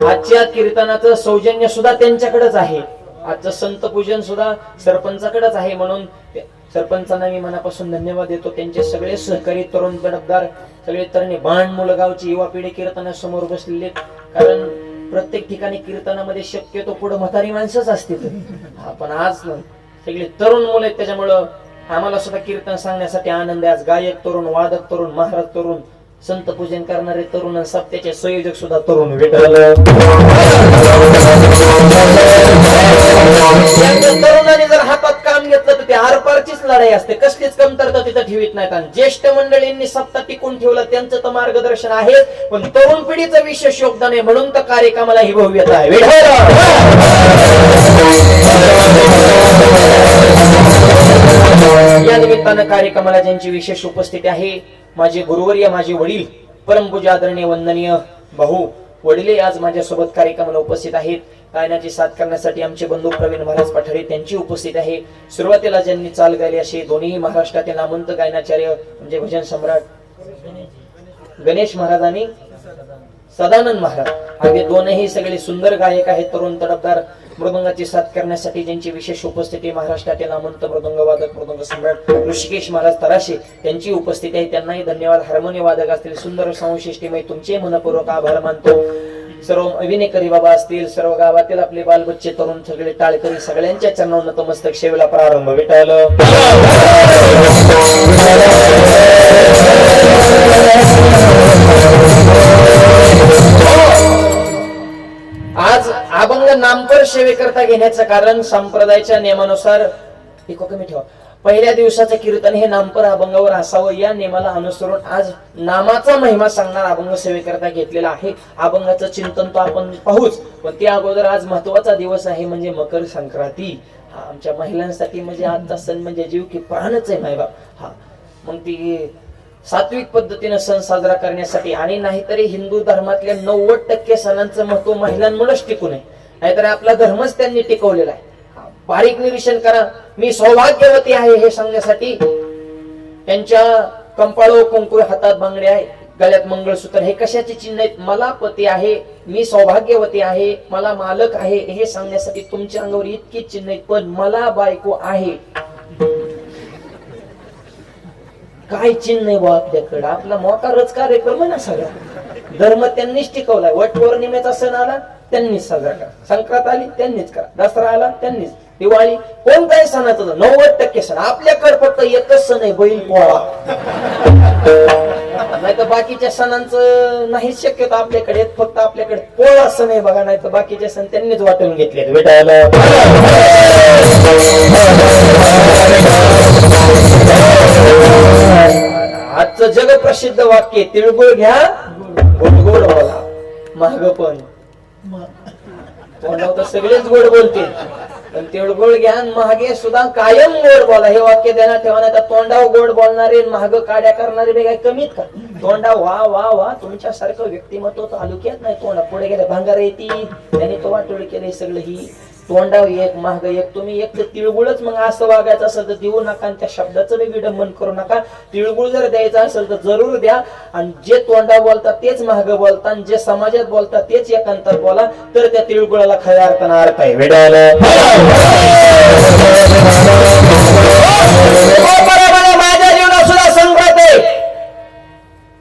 आजच्या कीर्तनाचं सौजन्य सुद्धा त्यांच्याकडेच आहे. आजचं संत पूजन सुद्धा सरपंचाकडेच आहे म्हणून सरपंचांना मी मनापासून धन्यवाद देतो. त्यांचे सगळे सहकारी तरुण तडफदार सगळे तरणे बाण मुलगावची युवा पिढी कीर्तनासमोर बसलेले कारण प्रत्येक ठिकाणी कीर्तनामध्ये शक्यतो पुढे म्हातारी माणसंच असतील. आपण आज सगळे तरुण मुलं आहेत त्याच्यामुळं आम्हाला सुद्धा कीर्तन सांगण्यासाठी आनंद आहे. आज गायक तरुण वादक तरुण महाराज तरुण संत पूजन करणारे तरुण आणि सप्त्याचे संयोजक सुद्धा तरुण विठ्ठल तरुणाने जर हातात काम घेतलं तर ते आरपारचीच लढाई असते. कसलीच कमतरता तिथं ठेवीत नाहीत. आणि ज्येष्ठ मंडळींनी सत्ता टिकून ठेवलं त्यांचं तर मार्गदर्शन आहे. पण तरुण पिढीचं विशेष योगदान आहे. म्हणून तर कार्यक्रमाला ही भव्यता आहे. विठ्ठल! या कार्यक्रमाला ज्यांची विशेष उपस्थिती आहे. माझे गुरुवर्य माझे वडील परमपूजा आदरणीय वंदनीय भाऊ वडिले आज माझ्यासोबत कार्यक्रमाला उपस्थित आहेत. गायनाची साथ करण्यासाठी आमचे बंधू प्रवीण महाराज पठारे त्यांची उपस्थित आहे. सुरुवातीला ज्यांनी चाल गायली असे दोन्ही महाराष्ट्रातील नामंत गायनाचार्य म्हणजे भजन सम्राट गणेश महाराज आणि सदानंद महाराज. अगदी दोनही सगळे सुंदर गायक आहेत तरुण तडफदार. मृदंगाची साथ करण्यासाठी ज्यांची विशेष उपस्थिती महाराष्ट्रातील अमंत मृदंग वादक मृदंग सम्राट ऋषिकेश महाराज तराशे त्यांची उपस्थिती आहे. त्यांनाही धन्यवाद. हार्मोनिय वादक असतील सुंदर संशिष्टीमय तुमचे मनपूर्वक आभार मानतो. सर्व अभिनेकरी बाबा असतील सर्व गावातील आपले बालबच्चे तरुण सगळे टाळकरी सगळ्यांच्या चरणावर नतमस्तक सेवेला प्रारंभ भेटायला. सेवेकरता घेण्याचं कारण संप्रदायाच्या नियमानुसार इको कमी ठेवा. पहिल्या दिवसाचं कीर्तन हे नामपर अभंगावर असावं. या नियमाला अनुसरून आज नामाचा महिमा सांगणार अभंग सेवेकरता घेतलेला आहे. अभंगाचं चिंतन तो आपण पाहूच. पण त्या अगोदर आज महत्त्वाचा दिवस आहे म्हणजे मकर संक्रांती. हा आमच्या महिलांसाठी म्हणजे आजचा सण म्हणजे जीव की प्राणच आहे मायबाप. हा मग ती सात्विक पद्धतीने सण साजरा करण्यासाठी आणि नाहीतरी हिंदू धर्मातल्या नव्वद टक्के सणांचं महत्त्व महिलांमुळेच टिकून आहे. नाहीतर आपला धर्मच त्यांनी टिकवलेला आहे. बारीक निरीक्षण करा. मी सौभाग्यवती आहे हे सांगण्यासाठी. त्यांच्या कंपाळो कुंकू हातात बांगडे आहे गळ्यात मंगळसूत्र हे कशाचे चिन्ह आहेत? मला पती आहे. मी सौभाग्यवती आहे. मला मालक आहे. हे सांगण्यासाठी तुमच्या अंगावर इतकी चिन्ह आहेत पण मला बायको आहे. काय चिन्ह आहे बा आपल्याकडं? आपला मोकारच कार्यक्रम आहे ना सगळा. धर्म त्यांनीच टिकवलाय. वटवर्णिमेचा सण आला. त्यांनीच साजरा करा. संक्रांत आली त्यांनीच करा. दसरा आला त्यांनीच. दिवाळी कोणताही सणाचं नव्वद टक्के सण आपल्याकडे फक्त एकच सण आहे बैल पोळा. नाही तर बाकीच्या सणांचं नाही शक्यतो आपल्याकडे फक्त आपल्याकडे पोळा सण आहे बघा नाही तर बाकीचे सण त्यांनीच वाटून घेतले भेटायला. आजचं जगप्रसिद्ध वाक्य तिळगुळ घ्या गोड गोड बोला. महाग पण. तोंडावर हो, तर सगळेच गोड बोलते पण तिळगुळ ज्ञान महागे सुद्धा कायम गोड बोला. हे वाक्य देण्यात ठेवा नाही तर तोंडावर गोड बोलणारे महाग काड्या करणारे बे काय कमीत का तोंडा वा वा वा तुमच्यासारखं व्यक्तिमत्व तालुक्यात नाही. तोंडा पुढे गेले भांगार येतील. त्याने तो वाटोळ केले सगळं ही तोंडाव एक महाग एक तुम्ही एक तर तिळगुळच मग असं वागायचं असेल तर देऊ नका आणि त्या शब्दाचं बी विडंबन करू नका. तिळगुळ जर द्यायचं असेल तर जरूर द्या. आणि जे तोंडा बोलतात तेच महाग बोलतात आणि जे समाजात बोलतात तेच एकांतात बोला तर त्या तिळगुळाला खऱ्या अर्थानं अर्थ आहे. वेडायला माझ्या जीवनात सुद्धा संघात आहे.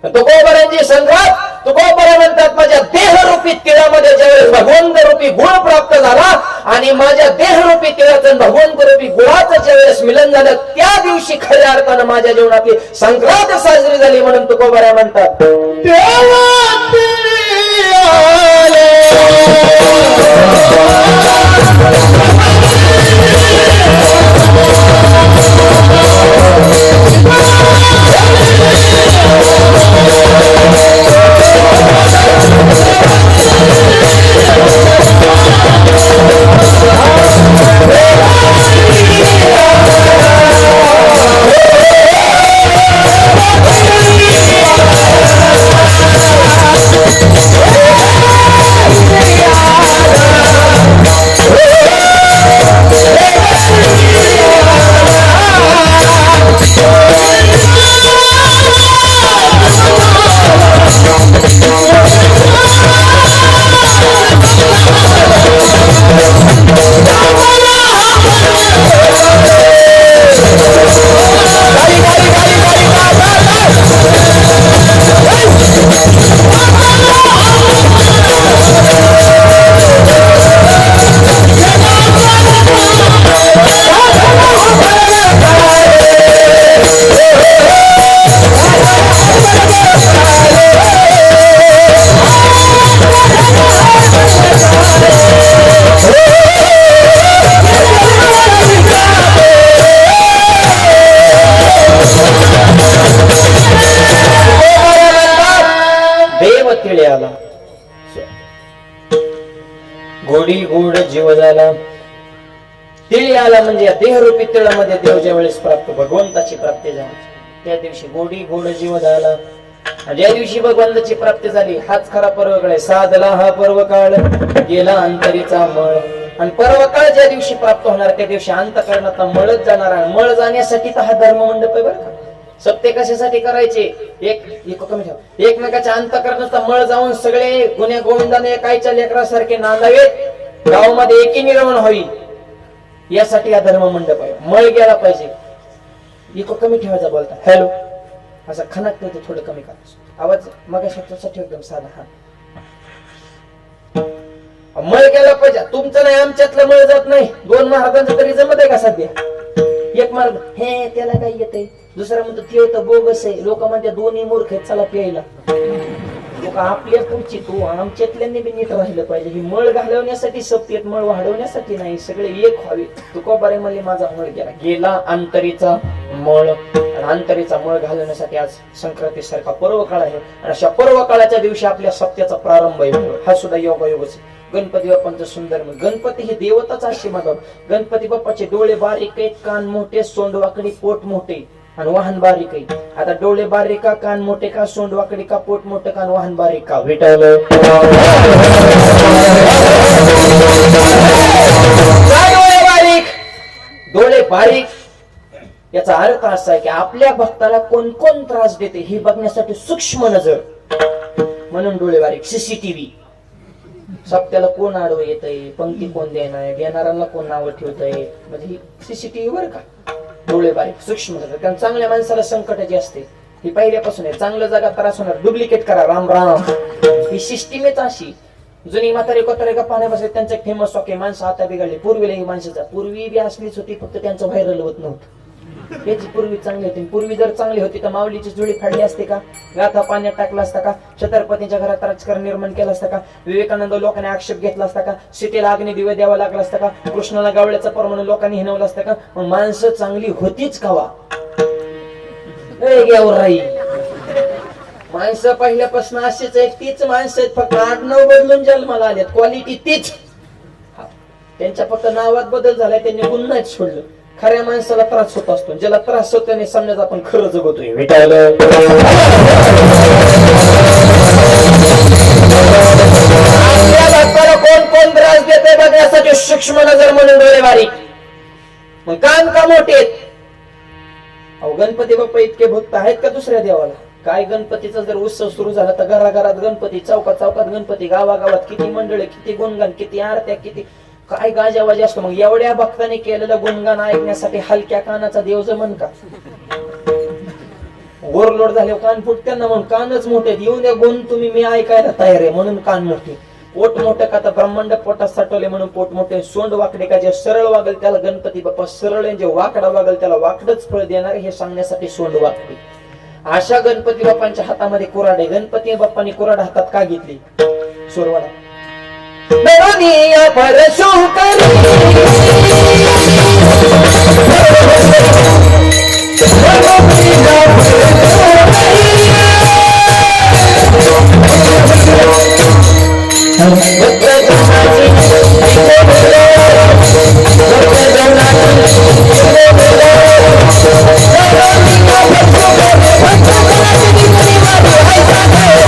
तुकोबरांची संघात तुकोबरा म्हणतात माझ्या देहरूपी तिळामध्ये ज्यावेळेस भगवंत रूपी गुण प्राप्त झाला आणि माझ्या देहरूपी तिळाचं भगवंत रूपी गुळाचं ज्यावेळेस मिलन झालं त्या दिवशी खऱ्या अर्थानं माझ्या जीवनातली संक्रांत साजरी झाली म्हणून तुकोबरा म्हणतात. गोडी गोड जीव झाला ते आला म्हणजे या देहरूपी तिळामध्ये देव ज्या वेळेस प्राप्त भगवंताची प्राप्ती झाली त्या दिवशी गोडी गोड जीव झाला ज्या दिवशी भगवंताची प्राप्ती झाली हाच खरा पर्व काळ आहे. साधला हा पर्व काळ गेला अंतरीचा मळ. आणि पर्व काळ ज्या दिवशी प्राप्त होणार त्या दिवशी अंतकरणाचा मळच जाणार आणि मळ जाण्यासाठी तर हा धर्म मंडप आहे बरं का. सत्य कशासाठी करायचे? एक एक कमी ठेव. एकमेकाच्या अंतकरणाचा मळ जाऊन सगळे गुन्हे गोविंदाने एकाच्या लेकरासारखे नांदावेत गावामध्ये एकी निर्माण होईल यासाठी हा धर्म मंडप आहे. मळ गेला पाहिजे. इको कमी ठेवायचा बोलता. हॅलो. असं खनाक ते थोडं कमी करा. आवाज मग शब्दासाठी एकदम साधा. हा. मळ गेला पाहिजे. तुमचं नाही आमच्यातलं मळ जात नाही. दोन महाराजांचं तरी जमत आहे का सध्या? एक मार्ग. हे त्याला काय येते दुसरा म्हणतो ते तर बोगस आहे. लोक म्हणते दोन्ही मूर्ख आहेत चला प्यायला. लोक आपल्या पुढची तू आमच्यातल्यांनी बी नीट राहिलं पाहिजे. ही मळ घालवण्यासाठी सत्तेत मळ वाढवण्यासाठी नाही सगळे एक व्हावे. तुका बरे म्हणले माझा मळ गेला. गेला अंतरीचा मळ. आणि अंतरीचा मळ घालवण्यासाठी आज संक्रांती सारखा पर्व काळ आहे. आणि अशा पर्व काळाच्या दिवशी आपल्या सत्याचा प्रारंभ आहे हा सुद्धा योगायोगच गणपती बाप्पांचं सुंदर गणपती हे देवताच अशी मागव गणपती बाप्पाचे डोळे बारीक आहेत कान मोठे सोंड वाकडी पोट मोठे. आणि वाहन बारीक आहे आता डोळे बारीक का कान मोठे का सोंड वाकडे का पोट मोठं का वाहन बारीक का? विटाल डोळे बारीक? डोळे बारीक. याचा अर्थ असा आहे की आपल्या भक्ताला कोण कोण त्रास देते हे बघण्यासाठी सूक्ष्म नजर. म्हणून डोळे बारीक. सीसीटीव्ही सप्त्याला कोण आडवं येतंय? पंक्ती कोण देणार? देणाऱ्यांना कोण नावं ठेवतंय? म्हणजे सीसीटीव्ही वर का? डोळे बारीक सूक्ष्म नजर कारण चांगल्या माणसाला संकटाची असते ही पहिल्यापासून आहे. चांगल्या जागा त्रास होणार. डुप्लिकेट करा राम राम. ही सिस्टीमच अशी. जुनी म्हातारे कोतारे का पाण्यापासून त्यांचं फेमस वाक्य माणसं आता बिघडले. पूर्वीला ही माणसाचा पूर्वी बी असलीच होती फक्त त्यांचं व्हायरल होत नव्हतं. हेच पूर्वी चांगली होती. पूर्वी जर चांगली होती तर माऊलीची जुळी फाडली असते का? गाथा पाण्यात टाकला असता का? छत्रपतीच्या घरात राजकारण निर्माण केलं असतं का? विवेकानंद लोकांनी आक्षेप घेतला असता का? सीतेला अग्नि दिवे द्यावा लागला असता का? कृष्णाला गावळ्याचा प्रमाण लोकांनी हिनवलं असतं का? मग माणसं चांगली होतीच कावा? राई. माणसं पहिल्यापासून अशीच आहेत तीच माणसं आहेत. फक्त आठ बदलून जन्माला आलेत. क्वालिटी तीच. त्यांच्या फक्त नावात बदल झालाय त्यांनी गुन्हाच सोडलं खऱ्या माणसाला त्रास होत असतो. ज्याला त्रास होतो त्याने समजायचं आपण खरं जगतोय. भक्ताला कोण कोण त्रास देते बघण्यासाठी सूक्ष्म नजर म्हणून डोळे बारीक मग कान का मोठे अहो गणपती बाप्पा इतके भक्त आहेत का दुसऱ्या देवाला? काय गणपतीचा जर उत्सव सुरू झाला तर घराघरात गणपती चौकात चौकात गणपती गावागावात किती मंडळे किती गुणगान किती आरत्या किती काय गाजावाजी असतो मग? एवढ्या भक्ताने केलेलं गुणगान ऐकण्यासाठी हलक्या कानाचा देव जमन का? ओव्हरलोड झाले कान फुटत्यांना म्हणून कानच मोठे येऊन द्या गुण तुम्ही मी ऐकायला तयार आहे म्हणून कान मोठे. पोट मोठं का तर ब्रह्मांड पोटात साठवले म्हणून पोट मोठे. सोंड वाकडे का जे सरळ वागल त्याला गणपती बाप्पा सरळ आहे, जे वाकडा वागल त्याला वाकडच फळ देणार हे सांगण्यासाठी सोंड वाकडे अशा गणपती बाप्पांच्या हातामध्ये कुराड आहे. गणपती बाप्पांनी कुराड हातात का घेतली? सोरवाडा Oh, my God.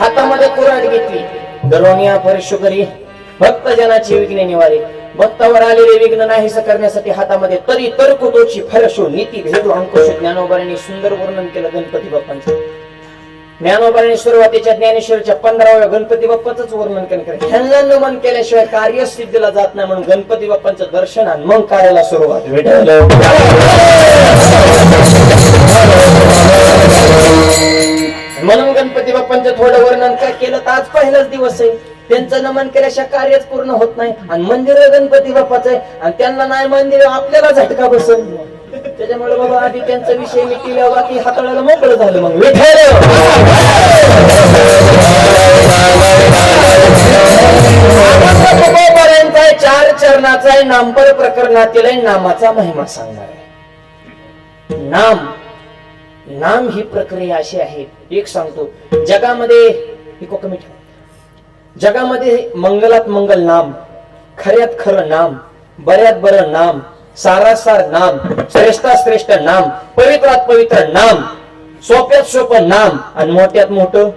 हातामध्ये कुऱ्हाड घेतली. दरोनिया परिशुकरी भक्त जनाची विघ्ने निवारे. भक्तावर आलेले विघ्न नाहीस करण्यासाठी हातामध्ये तरी तरकुटोची फरशो नीती भेदू अंकुश ज्ञानोबारांनी सुंदर वर्णन केलं गणपती बाप्पांचं. ज्ञानोबारांनी सुरुवातीच्या ज्ञानेश्वरच्या पंधराव्या गणपती बाप्पाच वर्णन केलं ह्यांना नमन केल्याशिवाय कार्य सिद्धीला जात नाही म्हणून गणपती बाप्पांचं दर्शन आणि मग कार्याला सुरुवात. म्हणून गणपती बाप्पांचं थोडं वर्णन काय केलं तर आज पहिलाच दिवस आहे. त्यांचं नमन केल्याशिवाय कार्यच पूर्ण होत नाही. आणि मंदिर गणपती बाप्पाचं आहे. आणि त्यांना नाही मंदिर आपल्याला झटका बसल. त्याच्यामुळे बाबा आधी त्यांचा विषय मिटिला बाकी हाताळायला मोकळं झालं मग विठ्ठल आहे चार चरणाचा आहे नामपर प्रकरणातील आहे नामाचा महिमा सांगणार आहे. नाम नाम ही प्रक्रिया अशी आहे. एक सांगतो जगामध्ये ही कोकमी ठेव जगामध्ये मंगलात मंगल नाम खऱ्यात खरं नाम बऱ्यात बरं नाम सारासार नाम श्रेष्ठात श्रेष्ठ नाम पवित्रात पवित्र नाम सोप्यात सोपं नाम आणि मोठ्यात मोठं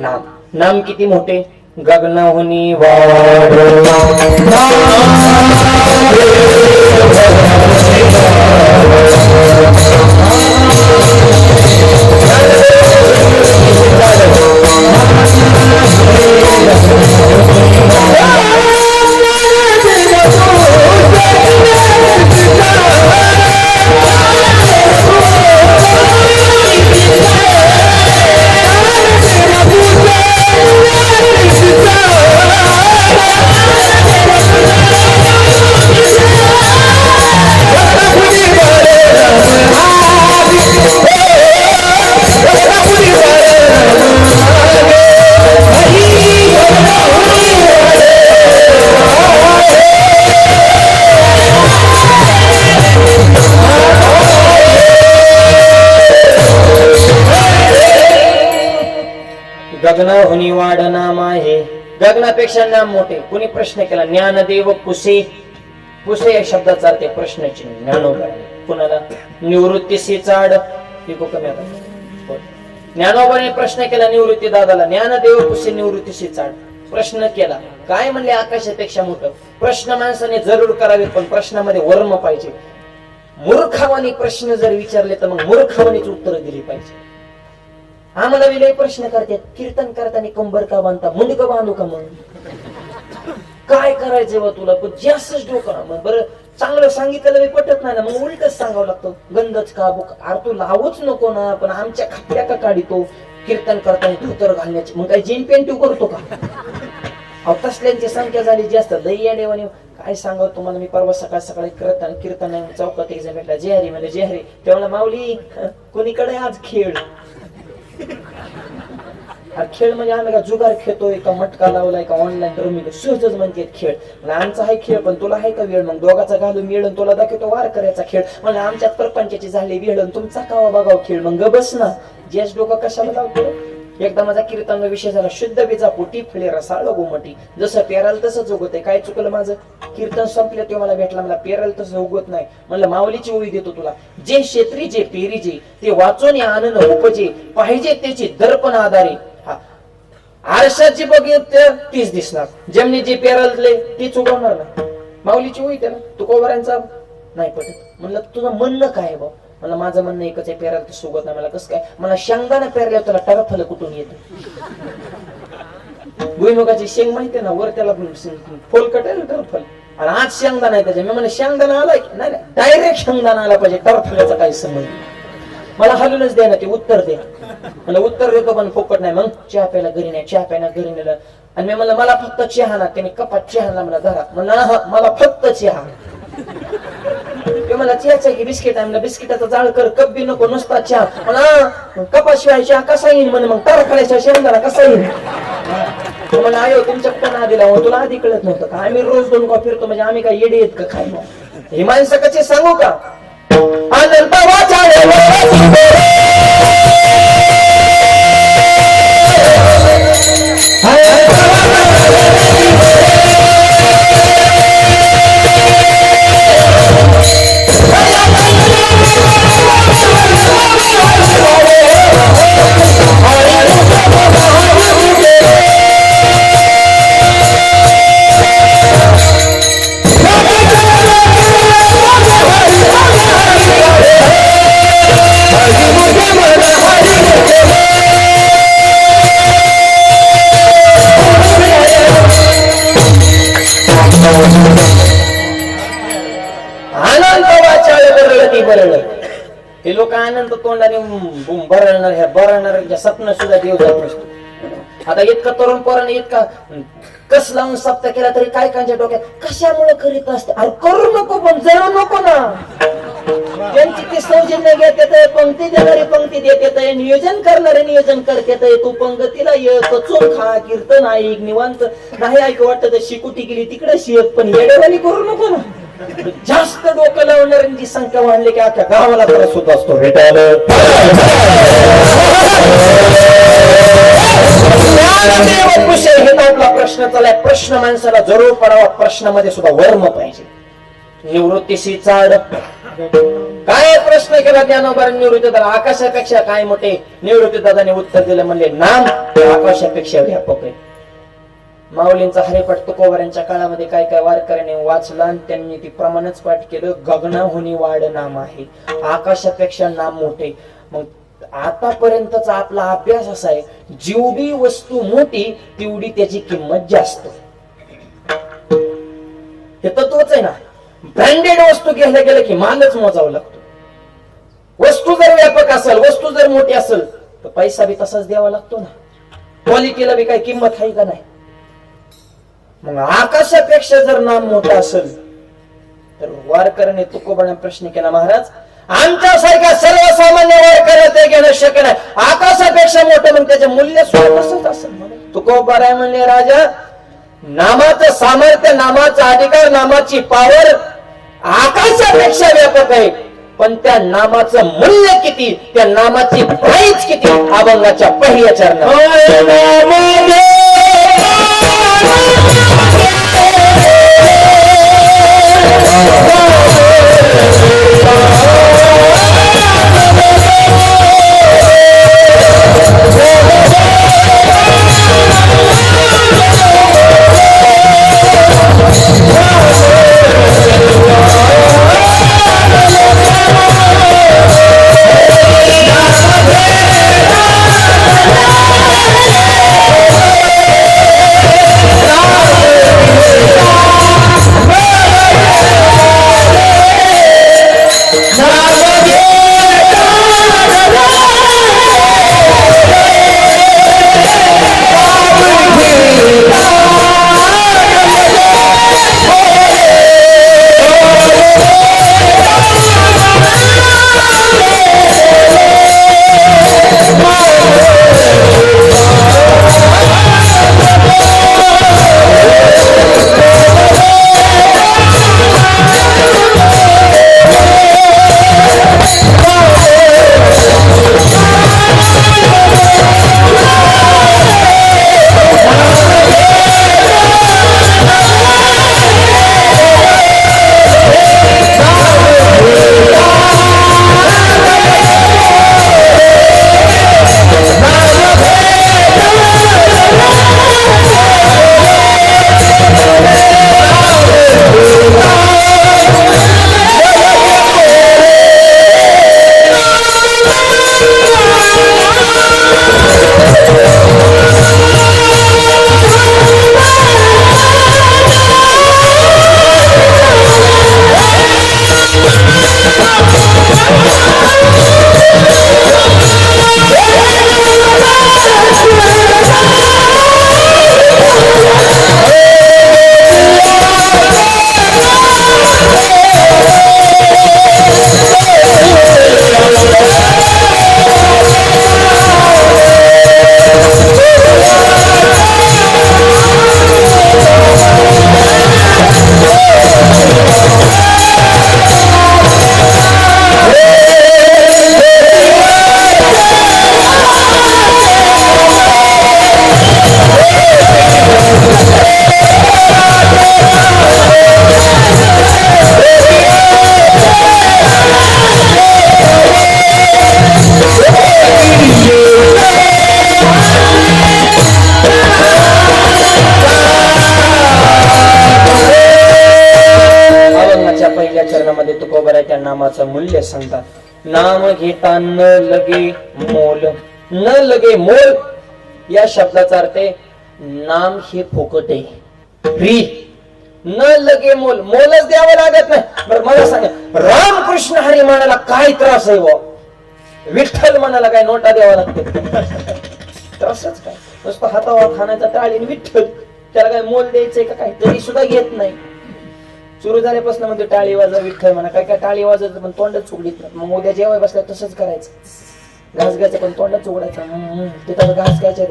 नाम नाम किती मोठे गगनाहुनी वाढ गगन गगनाहुनी वाढ नाम आहे गगनापेक्षा नाम मोठे. कुणी प्रश्न केला? ज्ञानदेव कुसे. कुसे या शब्दाचा अर्थ प्रश्न चिन्ह ज्ञानोबा कुणाला? निवृत्तीशी चाड. हे कमी आता. ज्ञानोबाने प्रश्न केला निवृत्ती दादाला. ज्ञानदेव पुसे निवृत्तीशी चाड. प्रश्न केला. काय म्हणले? आकाशापेक्षा मोठं. प्रश्न माणसाने जरूर करावे पण प्रश्नामध्ये वर्म पाहिजे. मूर्खावानी प्रश्न जर विचारले तर मग मूर्खावानीच उत्तर दिली पाहिजे. आम्हाला विलय प्रश्न करतात कीर्तन करताना कंबर का बांधता? मुंडक बांधू का मग? काय करायचं बा तुला? पण जास्तच डोकं मग. बरं चांगलं सांगितलं मी पटत नाही ना. मग उलटच सांगावं लागतं. गंधच का बुक? अरे तू लावूच नको ना. पण आमच्या खात्या का काढितो? कीर्तन करताना धोतर घालण्याची. मग काय जीन पेंटिव करतो का? अहो तसल्यांची संख्या झाली जास्त. लई या देवाने काय सांगावं तुम्हाला? मी परवा सकाळ सकाळी करताना कीर्तन चौकात एक जण भेटला जेहरी म्हणजे जेहरी तेव्हा माऊली कोणीकडे आज खेळ? हा खेळ म्हणजे आम्ही का जुगार खेळतोय का मटका लावलाय का ऑनलाईन रमी सहजच म्हणते खेळ. म्हणजे आमचा आहे खेळ पण तुला आहे का वेळ? मग दोघाचा घालून मिळून तुला दाखवतो वार करायचा खेळ. म्हणजे आमच्यात प्रपंचाची झाली वेळ आणि तुमचा कावा बघाव खेळ. मग बस ना. जेस डोकं कशाला लावतो एकदा माझा कीर्तन विषय झाला. शुद्ध बीजा पोटी फळे रसाळ गोमटी. जसं पेराल तसंच उगत आहे काय चुकलं माझं? कीर्तन संपलं ते मला भेटला. मला पेराल तसं उगवत नाही. म्हणलं माऊलीची ओळी देतो तुला. जे क्षेत्री जे पेरी जे ते वाचून या आनंद उपजे. पाहिजे त्याची दर्पण आधारे. हा. आरशाची बघित तीच दिसणार. जेमने जे पेरलले तीच उगवणार ना. माऊलीची होई त्याला तुकोबरांचा नाही पटत. म्हणलं तुझं म्हणणं काय आहे बा मला माझं म्हणणं एकच आहे पेरायला तर सुगत नाही. मला कसं काय? मला शेंगदाणा पेरल्या त्याला टरफल कुठून येत? भुईमुगाची शेंग माहितीये ना वर त्याला फोल कटेल टरफल. आणि आज शेंगदाणा आहे त्याच्या मी म्हणलं शेंगदाणा आलाय नाही डायरेक्ट शेंगदाणा आला पाहिजे टरफल्याचा काही संबंध मला हलूनच द्या ना ते उत्तर द्या. मला उत्तर देतो पण फोकट नाही. मग चहा प्यायला घरी नाही चहा प्यायला घरी नेलं. आणि मी म्हणलं मला फक्त चहा ना. त्याने कपात चहा मला धरा म्हणलं "हा, मला फक्त चहा. मला चहाचा की बिस्किट आहे बिस्किटाचा जाळ कर कप बी नको नुसता चहा. मला कपाशिवाय चहा कसा येईन? म्हणे मग तारखाड्याच्या शेंगाला कसा येईन? तो म्हणा आयो तुमच्या कोणा दिला तुला आधी कळत नव्हतं का? आम्ही रोज दोन कॉफी फिरतो म्हणजे आम्ही काय येडे आहेत का खायला हे माणसं कसे सांगू का? आनंद हे लोक आनंद तोंडाने बरळणार ह्या बरळणाऱ्यांच्या स्वप्न सुद्धा देव जात नसतो आता इतका तरुण पोराने इतका कस लावून सप्ताह केला तरी काय कांच्या डोक्यात? कशामुळे करीत असते? अरे करू नको पण जरू नको ना. त्यांची ती सौजन्य घेते पंक्ती देणारी पंक्ती देते नियोजन करणारे नियोजन करते तू पंगतीला ये कचून खा कीर्तन ऐक निवांत. नाही ऐक वाटत शिकुटी गेली तिकडे शिक पण येडेवाली करू नको ना. जास्त डोकं लावणाऱ्यांची संख्या वाढली की अख्ख्या गावाला त्रास होत असतो. हे आपला प्रश्न चालाय प्रश्न माणसाला जरूर पडावा. प्रश्नामध्ये सुद्धा वर्म पाहिजे. निवृत्तीशी चाड. काय प्रश्न केला ज्ञानोबार निवृत्ती दादा? आकाशापेक्षा काय मोठे? निवृत्ती दादाने उत्तर दिलं म्हणले नाम आकाशापेक्षा व्यापक आहे. माऊलींचा हरिपाठ तुकोबारांच्या काळामध्ये काय काय वारकऱ्याने वाचला आणि त्यांनी ती प्रमाणच पाठ केलं गगनाहुनी वाढ नाम आहे. आकाशापेक्षा नाम मोठे. मग आतापर्यंतचा आपला अभ्यास असा आहे जेवढी वस्तू मोठी तेवढी त्याची किंमत जास्त. हे तत्वच आहे ना. ब्रँडेड वस्तू घ्यायला गेलं की मालच मोजावा लागतो. वस्तू जर व्यापक असेल वस्तू जर मोठी असेल तर पैसा बी तसाच द्यावा लागतो ना. क्वालिटीला बी काही किंमत आहे का नाही? मग आकाशापेक्षा जर नाम मोठं असेल तर वारकऱ्याने तुकोबाने प्रश्न केला महाराज आमच्यासारख्या सर्वसामान्य वारकऱ्या ते घेणं शक्य नाही. आकाशापेक्षा मोठं मग त्याचे मूल्य स्वतःच असेल. तुकोबाराय म्हणले राजा नामाचं सामर्थ्य नामाचा अधिकार नामाची पावर आकाशापेक्षा व्यापक आहे. पण त्या नामाचं मूल्य किती? त्या नामाची प्राईज किती? अभंगाच्या पहिल्या अभंगाच्या मूल्य सांगतात. नाम घेता न लगे मोल. न लगे मोल. या शब्दाचा अर्थ आहे नाम हे फुकट आहे. फ्री न लगे मोल. मोलच द्यावं लागत नाही. बरं मला सांगा रामकृष्ण हरी म्हणाला काय त्रास आहे बुवा? विठ्ठल म्हणाला काय नोटा द्यावा लागते? त्रासच काय? नुसतं हातावर खाण्याचा टाळीन विठ्ठल. त्याला काय मोल द्यायचंय का काहीतरी तरी सुद्धा घेत नाही. सुरू झाल्यापासून म्हणजे टाळी वाजा विठ्ठल म्हणा काय काय टाळी वाजायचं पण तोंडच उघडीत नाही. मग उद्या जेवाय बसल्या तसंच करायचं. घास घ्यायचं पण तोंडच उघडायचं. तिथं घास घ्यायचं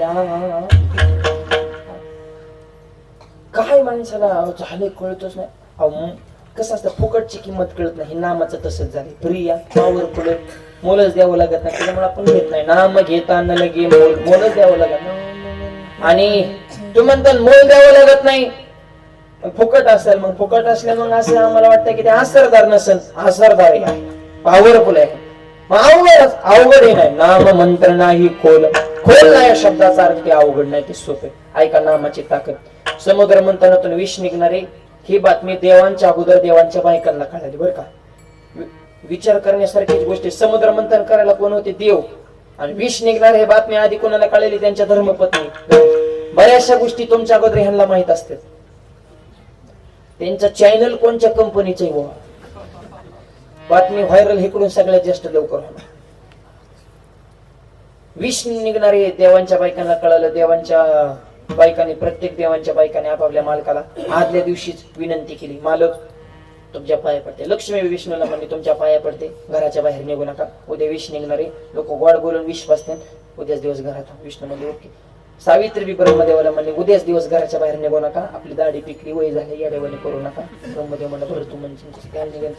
काय माणसाला झाले कळतच नाही. अहो कसं असतं फुकटची किंमत कळत नाही. नामाचं तसंच झाले. प्रिया पावर पुढे. मोलच द्यावं लागत नाही. त्याच्यामुळे आपण घेत नाही. नाम घेताना लगे मोल. मोलच द्यावं लागत आणि तू म्हणता मोल द्यावं लागत नाही. फुकट असेल मग फुकट असल्या मग असं आम्हाला वाटतं की ते असरदार नसेल. असरदार आहे. पॉवरफुल आहे. मग अवघड अवघड हे नाही. नाम मंत्र नाही खोल. खोल नाही या शब्दाचा अर्थ अवघड नाही ते सोपे ऐका नामाची ताकद. समुद्र मंथनातून विष निघणारे ही बातमी देवांच्या अगोदर देवांच्या बायकांना कळाली बरं का? विचार करण्यासारखीच गोष्टी समुद्र मंथन करायला कोण होते? देव. आणि विष निघणार हे बातमी आधी कोणाला कळलेली त्यांच्या धर्मपत्नी. बऱ्याचशा गोष्टी तुमच्या अगोदर ह्यांना माहीत असतात. त्यांचं चॅनल कोणत्या कंपनीचं आहे बातमी व्हायरल इकडून सगळ्यात जास्त लवकर होणार. विष निघणारे देवांच्या बायकांना कळालं देवांच्या बायकांनी प्रत्येक देवांच्या बायकाने आपापल्या मालकाला आदल्या दिवशीच विनंती केली. मालक तुमच्या पाया पडते. लक्ष्मी विष्णूला म्हणले तुमच्या पाया पडते. घराच्या बाहेर निघू नका. उद्या विष निघणारे. लोक गोड बोलून विष बसतात. उद्याच दिवस घरात विष्णू म्हणजे ओके. सावित्री ब्रह्मदेवाला म्हणले उद्याच दिवस घराच्या बाहेर निघू नका आपली दाढी पिकली वय झाली याडेवाने करू नका. ब्रह्मदेव म्हणजे म्हणलं बरं तू म्हणजे काय निघाल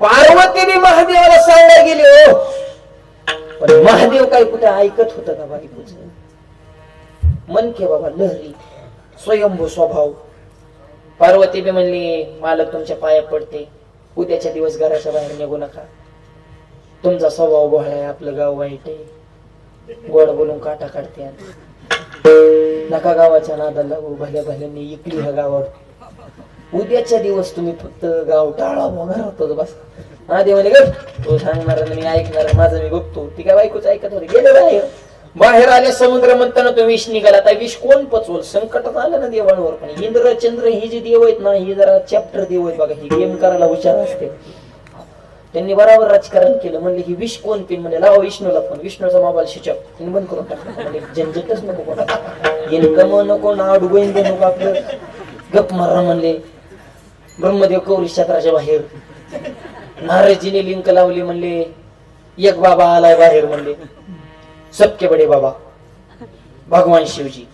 पार्वतीने महादेवाला सांगायला गेली हो पण महादेव काय कुठे ऐकत होत का बायकोच मन के बाबा लहरी स्वयंभू स्वभाव. पार्वती बी म्हणली मालक तुमच्या पाया पडते उद्याच्या दिवस घराच्या बाहेर निघू नका. तुमचा स्वभाव गोहळा आहे आपलं गाव वाईट आहे. गोड बोलून काटा काढते नका गावाच्या नादाला लागू भल्या भल्याने इकली ह्या गावावर. उद्याच्या दिवस तुम्ही फक्त गाव टाळा वगैरे होतो बस. महादेव म्हणे ग तो सांगणार मी ऐकणार माझं मी बघतो. ती काय बायकोच ऐकत होते गेले बाहेर बाहेर आले समुद्र म्हणताना तो विष निघाला. आता विष कोण पचवल? संकटात आलं ना देवांवर. पण इंद्र चंद्र ही जी देव आहेत ना ही जरा चॅप्टर देव आहेत बघा ही गेम करायला हुशार असते. त्यांनी बराबर राजकारण केलं. म्हणले ही विष कोण पिन? म्हणजे लावा विष्णूला पण विष्णूचा मोबाईल शिचक त्यांनी बंद करून टाकला. म्हणजे झंझटच नको कोणा इन्कम नको ना डुबईन नको आपलं. गप मारा म्हणले. ब्रह्मदेव कौरी क्षेत्राच्या बाहेर. नारदजीने लिंक लावली म्हणले. एक बाबा आलाय बाहेर म्हणले. सबके बडे बाबा. भगवान शिवजी.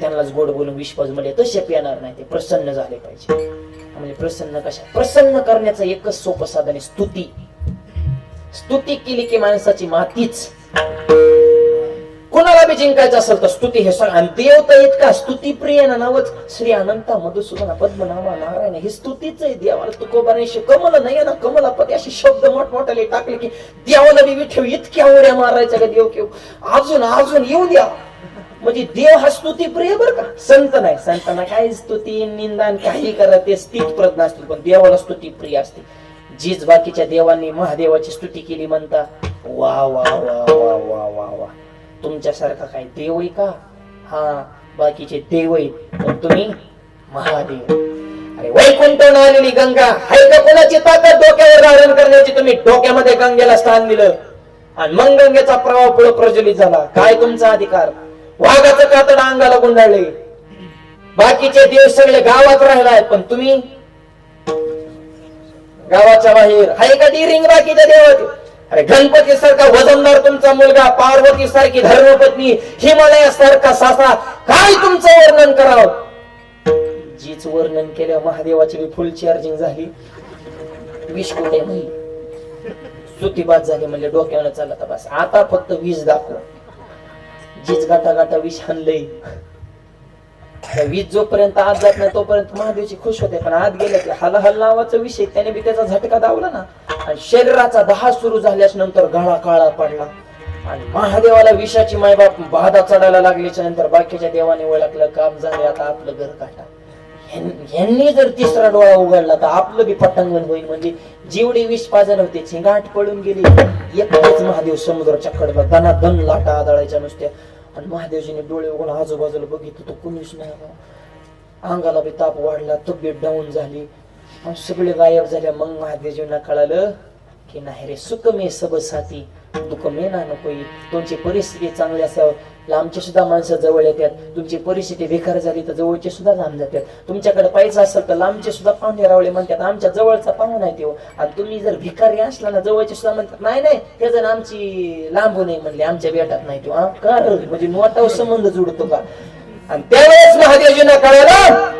त्यांनाच गोड बोलून विश्वास म्हणजे तसे पिणार नाही ते प्रसन्न झाले पाहिजे. म्हणजे प्रसन्न कशा? प्रसन्न करण्याचं एकच सोपं साधन आहे स्तुती. स्तुती केली की माणसाची मातीच. कोणाला बी जिंकायचं असेल तर स्तुती हे सगळं आणि देव तर इतका स्तुती प्रिय ना नावच. श्री अनंता मधुसूदन पद्मनामा नारायण हे स्तुतीच आहे. देवाला तुकोबाने कमल नाही ना कमलापती असे शब्द मोठमोठाले टाकले की देवाला बी विठेव इतक्या उड्या मारायच्या का देव केव अजून अजून येऊ द्या. म्हणजे देव हा स्तुती प्रिय बर का? संत नाही. संतांना काही स्तुती निंदान काही करा ते स्थित प्रज्ञ असतील पण देवाला स्तुती प्रिय असते. जीज बाकीच्या देवांनी महादेवाची स्तुती केली म्हणता वा वा वा वा वा वा वा तुमच्यासारखा काय देव आहे का? हा बाकीचे देव आहे पण तुम्ही महादेव. अरे वैकुंठून आलेली गंगा हाय का कोणाची ताकद डोक्यावर धारण करण्याची? तुम्ही डोक्यामध्ये गंगेला स्थान दिलं. आणि मग गंगेचा प्रवाह पुढे प्रज्वलित झाला. काय तुमचा अधिकार? वाघाचं कातड अंगाला गुंडाळले. बाकीचे देव सगळे गावात राहिलाय पण तुम्ही? गावाच्या बाहेर. हाय का डिरिंग बाकीच्या देवाचे अरे गणपती सारखा वजनदार तुमचा मुलगा पार्वती सारखी धर्मपत्नी हिमालया सारखा सासा काय तुमचं वर्णन करावं? जीच वर्णन केलं महादेवाची बी फुल चार्जिंग झाली. विष कोटे म्हणली स्तुतीबाद झाली म्हणजे डोक्यानं चालत बस. आता फक्त वीज दाखव. जीच गाटा गाटा विष हाणलंय वीज जोपर्यंत आत जात नाही तोपर्यंत महादेवची खुश होते. पण आत गेले की हल हल नावाचा विषय त्याने बी त्याचा झटका दावला ना. आणि शरीराचा दहा सुरू झाल्याच नंतर गळा काळा पडला. आणि महादेवाला विषाची मायबाप बाधा चढायला लागल्याच्या नंतर बाकीच्या देवाने ओळखलं काम झाले आता आपलं घर काटा. ह्यांनी जर तिसरा डोळा उघडला तर आपलं बी पटांगण होईल. म्हणजे जेवढे विष पाजर होते झिंगाट पळून गेली. एकटेच महादेव समुद्राच्या कडला दना दन लाटा आदळायच्या नुसत्या. आणि महादेवजीने डोळे उघडून आजूबाजूला बघितलं तर कुणीच नाही. अंगाला बी ताप वाढला तब्येत डाऊन झाली. आणि सगळे गायब झाल्या मग महादेवजींना कळालं की नाही रे सुखमे सब साथी. दुःख मेना नको तुमची परिस्थिती चांगली असावं. लांबची सुद्धा माणसं जवळ येतात. तुमची परिस्थिती बेकार झाली तर जवळचे सुद्धा लांब जातात. तुमच्याकडे पैसा असेल तर लांबचे सुद्धा पाहुणे रावळे म्हणतात आमच्या जवळचा पाहुणा आहे तो. आणि तुम्ही जर भिकारी असला ना जवळचे सुद्धा म्हणतात नाही नाही ते जण आमची लांबू नाही म्हणले आमच्या बेटात नाही तो. का म्हणजे मोठा संबंध जुडतो का? आणि त्यावेळेस महादेवजींना कळालं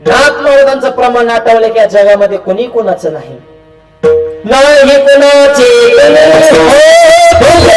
नाथ महाराजांचं प्रमाण आठवलं की या जगामध्ये कोणी कोणाचं नाही. नाही कोणाचे कोणी हो, तुझे